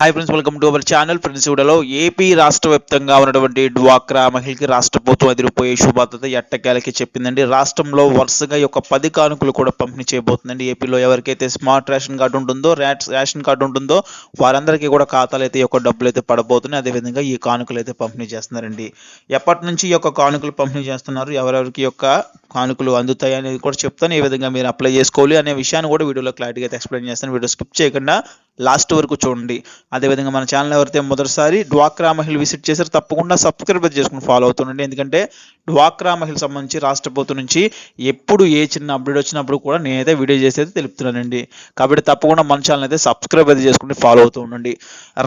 Hi friends welcome to our channel friends ఇవిడలో AP రాష్ట్ర వ్యాప్తంగా ఉన్నటువంటి డ్వాక్రా మహిళకి రాష్ట్ర ప్రభుత్వం ఎదిరిపోయే శుభార్తత ఎట్టకేలకి చెప్పిందండి. రాష్ట్రంలో వరుసగా యొక్క పది కానుకలు కూడా పంపిణీ చేయబోతుందండి. ఏపీలో ఎవరికైతే స్మార్ట్ రేషన్ కార్డు ఉంటుందో రేషన్ కార్డు ఉంటుందో వారందరికీ కూడా ఖాతాలు అయితే ఈ యొక్క డబ్బులు అయితే పడబోతున్నాయి. అదేవిధంగా ఈ కానుకలు అయితే పంపిణీ చేస్తున్నారండి. ఎప్పటి నుంచి ఈ యొక్క కానుకలు పంపిణీ చేస్తున్నారు? ఎవరెవరికి యొక్క కానుకలు అందుతాయి అనేది కూడా చెప్తాను. ఏ విధంగా మీరు అప్లై చేసుకోవాలి అనే విషయాన్ని కూడా వీడియోలో క్లారిటీగా అయితే ఎక్స్ప్లెయిన్ చేస్తాను. వీడియో స్కిప్ చేయకుండా లాస్ట్ వరకు చూడండి. అదేవిధంగా మన ఛానల్ ఎవరైతే మొదటిసారి డ్వాక్రా మహిళ విజిట్ చేశారో తప్పకుండా సబ్స్క్రైబ్ చేసుకుని ఫాలో అవుతుండండి. ఎందుకంటే డ్వాక్రా మహిళ సంబంధించి రాష్ట్ర ప్రభుత్వం నుంచి ఎప్పుడు ఏ చిన్న అప్డేట్ వచ్చినప్పుడు కూడా నేనైతే వీడియో చేసేది తెలుపుతున్నానండి. కాబట్టి తప్పకుండా మన ఛానల్ అయితే సబ్స్క్రైబ్ అయితే చేసుకుని ఫాలో అవుతూ ఉండండి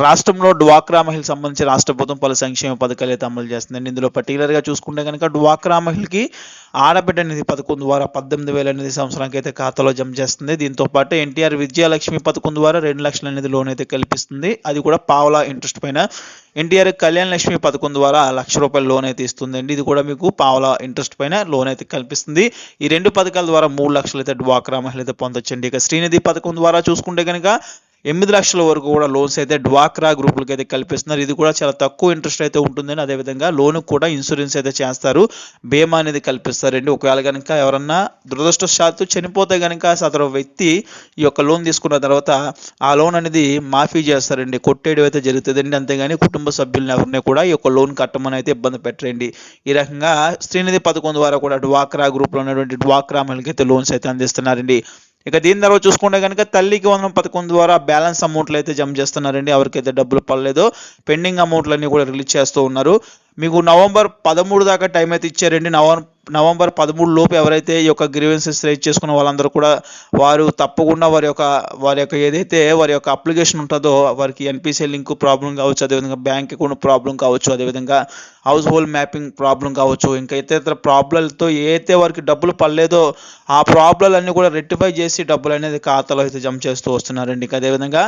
రాష్ట్రంలో డ్వాక్రా మహిళ సంబంధించి రాష్ట్ర ప్రభుత్వం పలు సంక్షేమ పథకాలు అయితే అమలు చేస్తుందండి. ఇందులో పర్టికులర్గా చూసుకుంటే కనుక డ్వాక్రా మహిళకి ఆడబిడ్డ నిధి పథకం ద్వారా పద్దెనిమిది వేల నిధి సంవత్సరానికి అయితే ఖాతాలో జమ చేస్తుంది. దీంతో పాటు ఎన్టీఆర్ విజయలక్ష్మి పథకం ద్వారా రెండు లక్షల అనేది లోన్ అయితే కల్పిస్తుంది. అది కూడా పావలా ఇంట్రెస్ట్ పైన. ఎన్టీఆర్ కళ్యాణ లక్ష్మి పథకం ద్వారా లక్ష రూపాయల లోన్ అయితే ఇస్తుందండి. ఇది కూడా మీకు పావలా ఇంట్రెస్ట్ పైన లోన్ అయితే కల్పిస్తుంది. ఈ రెండు పథకాల ద్వారా మూడు లక్షలు అయితే డ్వాక్రా మహిళ అయితే పొందొచ్చండి. ఇక శ్రీనిధి పథకం ద్వారా చూసుకుంటే కనుక ఎనిమిది లక్షల వరకు కూడా లోన్స్ అయితే డ్వాక్రా గ్రూపులకి అయితే కల్పిస్తున్నారు. ఇది కూడా చాలా తక్కువ ఇంట్రెస్ట్ అయితే ఉంటుందని అదేవిధంగా లోన్ కూడా ఇన్సూరెన్స్ అయితే చేస్తారు. బీమా అనేది కల్పిస్తారండి. ఒకవేళ కనుక ఎవరన్నా దురదృష్టశాత్తు చనిపోతే కనుక అతను వ్యక్తి ఈ యొక్క లోన్ తీసుకున్న తర్వాత ఆ లోన్ అనేది మాఫీ చేస్తారండి. కొట్టేయడం అయితే జరుగుతుందండి. అంతేగాని కుటుంబ సభ్యులను ఎవరిని కూడా ఈ యొక్క లోన్ కట్టమని అయితే ఇబ్బంది పెట్టరండి. ఈ రకంగా శ్రీనిధి పథకం ద్వారా కూడా డ్వాక్రా గ్రూప్లో ఉన్నటువంటి డ్వాక్రా మహిళకి అయితే లోన్స్ అయితే అందిస్తున్నారండి. ఇక దీని తర్వాత చూసుకుంటే కనుక తల్లికి వందనం పథకం ద్వారా బ్యాలెన్స్ అమౌంట్లు అయితే జమ చేస్తున్నారండి. ఎవరికైతే డబ్బులు పడలేదో పెండింగ్ అమౌంట్లన్నీ కూడా రిలీజ్ చేస్తూ ఉన్నారు. మీకు నవంబర్ పదమూడు దాకా టైం అయితే ఇచ్చారండి. నవంబర్ నవంబర్ పదమూడు లోపు ఎవరైతే ఈ యొక్క గ్రీవెన్సెస్ రైజ్ చేసుకున్న వాళ్ళందరూ కూడా వారు తప్పకుండా వారి యొక్క వారి యొక్క ఏదైతే వారి యొక్క అప్లికేషన్ ఉంటుందో వారికి ఎన్పిసి లింక్ ప్రాబ్లం కావచ్చు అదేవిధంగా బ్యాంక్ అకౌంట్ ప్రాబ్లం కావచ్చు అదేవిధంగా హౌస్ హోల్డ్ మ్యాపింగ్ ప్రాబ్లం కావచ్చు ఇంకా ఇతర ప్రాబ్లంతో ఏదైతే వారికి డబ్బులు పడలేదో ఆ ప్రాబ్లం అన్నీ కూడా రెక్టిఫై చేసి డబ్బులు అనేది ఖాతాలో అయితే జమ చేస్తూ వస్తున్నారండి. ఇంకా అదేవిధంగా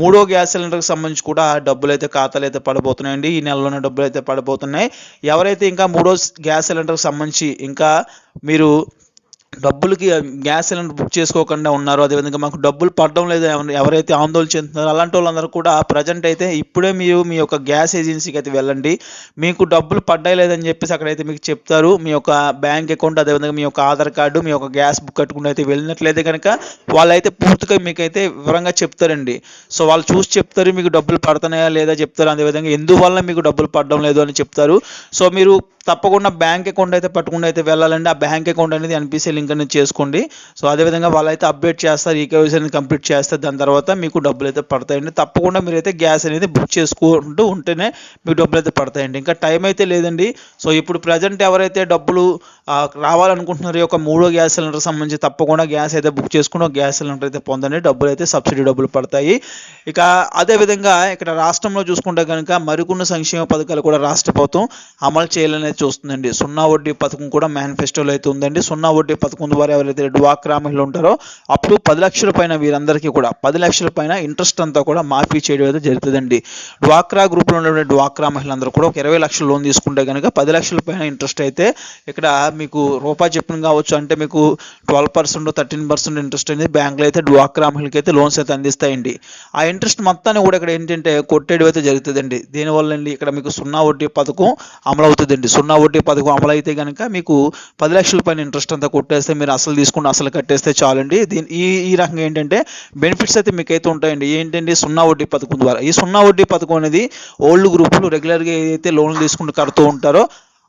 మూడో గ్యాస్ సిలిండర్కి సంబంధించి కూడా డబ్బులు అయితే ఖాతాలు అయితే పడబోతున్నాయండి. ఈ నెలలోనే డబ్బులు అయితే పడబోతున్నాయి. ఎవరైతే ఇంకా మూడో గ్యాస్ సిలిండర్కి సంబంధించి ఇంకా మీరు డబ్బులకి గ్యాస్ సిలిండర్ బుక్ చేసుకోకుండా ఉన్నారు. అదేవిధంగా మాకు డబ్బులు పడడం లేదు. ఎవరైతే ఆందోళన చెందుతున్నారో అలాంటి వాళ్ళందరూ కూడా ప్రజెంట్ అయితే ఇప్పుడే మీరు మీ యొక్క గ్యాస్ ఏజెన్సీకి అయితే వెళ్ళండి. మీకు డబ్బులు పడ్డాయి లేదని చెప్పేసి అక్కడైతే మీకు చెప్తారు. మీ యొక్క బ్యాంక్ అకౌంట్ అదేవిధంగా మీ యొక్క ఆధార్ కార్డు మీ యొక్క గ్యాస్ బుక్ కట్టుకుని అయితే వెళ్ళినట్లయితే కనుక వాళ్ళైతే పూర్తిగా మీకైతే వివరంగా చెప్తారండి. సో వాళ్ళు చూసి చెప్తారు మీకు డబ్బులు పడుతున్నాయా లేదా చెప్తారు. అదేవిధంగా ఎందువల్ల మీకు డబ్బులు పడడం లేదు అని చెప్తారు. సో మీరు తప్పకుండా బ్యాంక్ అకౌంట్ అయితే పట్టుకుండా అయితే వెళ్ళాలండి. ఆ బ్యాంక్ అకౌంట్ అనేది ఎన్పిసి లింక్ అనేది చేసుకోండి. సో అదేవిధంగా వాళ్ళైతే అప్డేట్ చేస్తారు ఈ కేవైసీ అనేది కంప్లీట్ చేస్తారు. దాని తర్వాత మీకు డబ్బులు అయితే పడతాయండి. తప్పకుండా మీరైతే గ్యాస్ అనేది బుక్ చేసుకుంటూ ఉంటేనే మీకు డబ్బులు అయితే పడతాయండి. ఇంకా టైం అయితే లేదండి. సో ఇప్పుడు ప్రజెంట్ ఎవరైతే డబ్బులు రావాలనుకుంటున్నారు ఈ యొక్క మూడో గ్యాస్ సిలిండర్ సంబంధించి తప్పకుండా గ్యాస్ అయితే బుక్ చేసుకుని గ్యాస్ సిలిండర్ అయితే పొందండి. డబ్బులు అయితే సబ్సిడీ డబ్బులు పడతాయి. ఇక అదేవిధంగా ఇక్కడ రాష్ట్రంలో చూసుకుంటే కనుక మరికొన్ని సంక్షేమ పథకాలు కూడా రాష్ట్ర ప్రభుత్వం అమలు చేయాలనేది చూస్తుందండి. సున్నా వడ్డీ పథకం కూడా మేనిఫెస్టోలో అయితే ఉందండి. సున్నా వడ్డీ పథకం ద్వారా ఎవరైతే డ్వాక్రా మహిళలు ఉంటారో అప్పుడు పది లక్షల పైన వీరందరికీ కూడా పది లక్షల పైన ఇంట్రెస్ట్ అంతా కూడా మాఫీ చేయడం అయితే జరుగుతుందండి. డ్వాక్రా గ్రూప్లో ఉన్నటువంటి డ్వాక్రా మహిళలందరూ కూడా ఒక ఇరవై లక్షల లోన్ తీసుకుంటే కనుక పది లక్షల పైన ఇంట్రెస్ట్ అయితే ఇక్కడ మీకు రూపాయి చెప్పిన కావచ్చు అంటే మీకు twelve percent thirteen percent interest అనేది బ్యాంకులో అయితే డ్వాక్రా మహిళకి అయితే లోన్స్ అయితే అందిస్తాయండి. ఆ ఇంట్రెస్ట్ మొత్తాన్ని కూడా ఇక్కడ ఏంటంటే కొట్టేయడం అయితే జరుగుతుందండి. దీనివల్ల అండి ఇక్కడ మీకు సున్నా వడ్డీ పథకం అమలు అవుతుందండి. సున్నా వడ్డీ పథకం అమలు అయితే కనుక మీకు పది లక్షల పైన ఇంట్రెస్ట్ అంతా కొట్టేస్తే మీరు అసలు తీసుకుని అసలు కట్టేస్తే చాలండి. దీని ఈ ఈ రకంగా ఏంటంటే బెనిఫిట్స్ అయితే మీకు అయితే ఉంటాయండి. ఏంటంటే సున్నా వడ్డీ పథకం ద్వారా. ఈ సున్నా వడ్డీ పథకం అనేది ఓల్డ్ గ్రూపులు రెగ్యులర్గా ఏదైతే లోన్లు తీసుకుంటూ కడుతూ ఉంటారో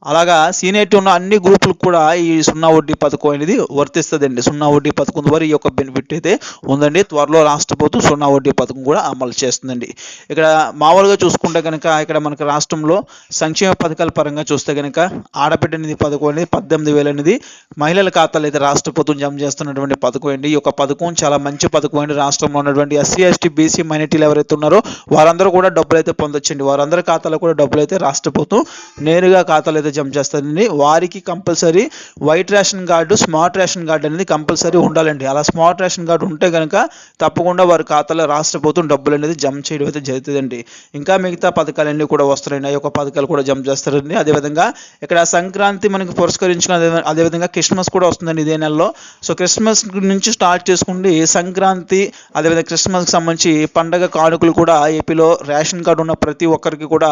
అలాగా సీనియర్టీ ఉన్న అన్ని గ్రూపులకు కూడా ఈ సున్నా వడ్డీ పథకం అనేది వర్తిస్తుందండి. సున్నా వడ్డీ పథకం ద్వారా ఈ యొక్క బెనిఫిట్ అయితే ఉందండి. త్వరలో రాష్ట్ర ప్రభుత్వం సున్నా వడ్డీ పథకం కూడా అమలు చేస్తుందండి. ఇక్కడ మామూలుగా చూసుకుంటే కనుక ఇక్కడ మనకు రాష్ట్రంలో సంక్షేమ పథకాల పరంగా చూస్తే కనుక ఆడబిడ్డ నిధి పథకం అనేది పద్దెనిమిది వేలు అనేది మహిళల ఖాతాలు అయితే రాష్ట్ర ప్రభుత్వం జమ చేస్తున్నటువంటి పథకం అండి. ఈ యొక్క పథకం చాలా మంచి పథకం అండి. రాష్ట్రంలో ఉన్నటువంటి ఎస్సీ ఎస్టీ బీసీ మైనార్టీలు ఎవరైతే ఉన్నారో వారందరూ కూడా డబ్బులు అయితే పొందొచ్చండి. వారందరి ఖాతాలో కూడా డబ్బులు అయితే రాష్ట్ర ప్రభుత్వం నేరుగా ఖాతాలు అయితే జంప్ చేస్తారండి వారికి compulsory white ration card smart ration card అనేది కంపల్సరీ ఉండాలండి. అలా స్మార్ట్ రేషన్ కార్డు ఉంటే కనుక తప్పకుండా వారి ఖాతాలో రాష్ట్ర ప్రభుత్వం డబ్బులు అనేది జమ చేయడం అయితే జరుగుతుందండి. ఇంకా మిగతా పథకాలన్నీ కూడా వస్తున్నాయండి ఆ యొక్క పథకాలు కూడా జమ చేస్తారండి అదేవిధంగా ఇక్కడ సంక్రాంతి మనకి పురస్కరించుకుని అదే అదేవిధంగా క్రిస్మస్ కూడా వస్తుందండి ఇదే నెలలో. సో క్రిస్మస్ నుంచి స్టార్ట్ చేసుకుంటే సంక్రాంతి అదేవిధంగా క్రిస్మస్కి సంబంధించి పండగ కానుకలు కూడా ఏపీలో రేషన్ కార్డు ఉన్న ప్రతి ఒక్కరికి కూడా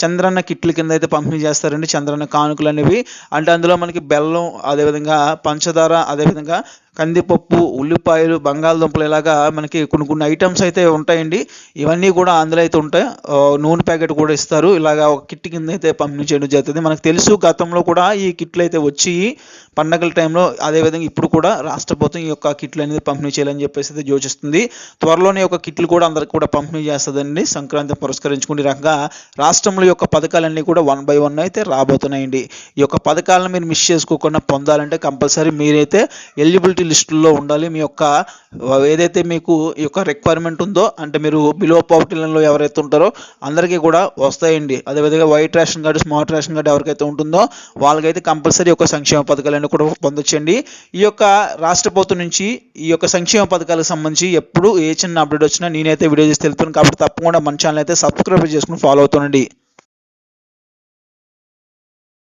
చంద్రన్న కిట్ల కింద అయితే పంపిణీ చేస్తారండి. చంద్రన్న కానుకలు అనేవి అంటే అందులో మనకి బెల్లం అదేవిధంగా పంచదార అదేవిధంగా కందిపప్పు ఉల్లిపాయలు బంగాళదుంపలు ఇలాగా మనకి కొన్ని కొన్ని ఐటమ్స్ అయితే ఉంటాయండి. ఇవన్నీ కూడా అందులో అయితే ఉంటాయి. నూనె ప్యాకెట్ కూడా ఇస్తారు. ఇలాగా ఒక కిట్ కింద అయితే పంపిణీ చేయడం జరుగుతుంది. మనకు తెలుసు గతంలో కూడా ఈ కిట్లు అయితే వచ్చి పండగల టైంలో అదేవిధంగా ఇప్పుడు కూడా రాష్ట్ర ప్రభుత్వం ఈ యొక్క కిట్లు అనేది పంపిణీ చేయాలని చెప్పేసి అయితే యోచిస్తుంది. త్వరలోనే యొక్క కిట్లు కూడా అందరికి కూడా పంపిణీ చేస్తుందండి. సంక్రాంతి పురస్కరించుకునే రకంగా రాష్ట్రంలో యొక్క పథకాలన్నీ కూడా వన్ బై వన్ అయితే రాబోతున్నాయండి. ఈ యొక్క పథకాలను మీరు మిస్ చేసుకోకుండా పొందాలంటే కంపల్సరీ మీరైతే ఎలిజిబిలిటీ లిస్టుల్లో ఉండాలి. మీ యొక్క ఏదైతే మీకు ఈ యొక్క రిక్వైర్మెంట్ ఉందో అంటే మీరు బిలో పావర్టీ లైన్లో ఎవరైతే ఉంటారో అందరికీ కూడా వస్తాయండి. అదేవిధంగా white ration card smart ration card ఎవరికైతే ఉంటుందో వాళ్ళకైతే కంపల్సరీ ఒక సంక్షేమ పథకాలన్నీ కూడా పొందొచ్చండి. ఈ యొక్క రాష్ట్ర ప్రభుత్వం నుంచి ఈ యొక్క సంక్షేమ పథకాలకు సంబంధించి ఎప్పుడు ఏ చిన్న అప్డేట్ వచ్చినా నేనైతే వీడియో చేసి తెలుపుతాను. కాబట్టి తప్పకుండా మన ఛానల్ అయితే సబ్స్క్రైబ్ చేసుకుని ఫాలో అవుతానండి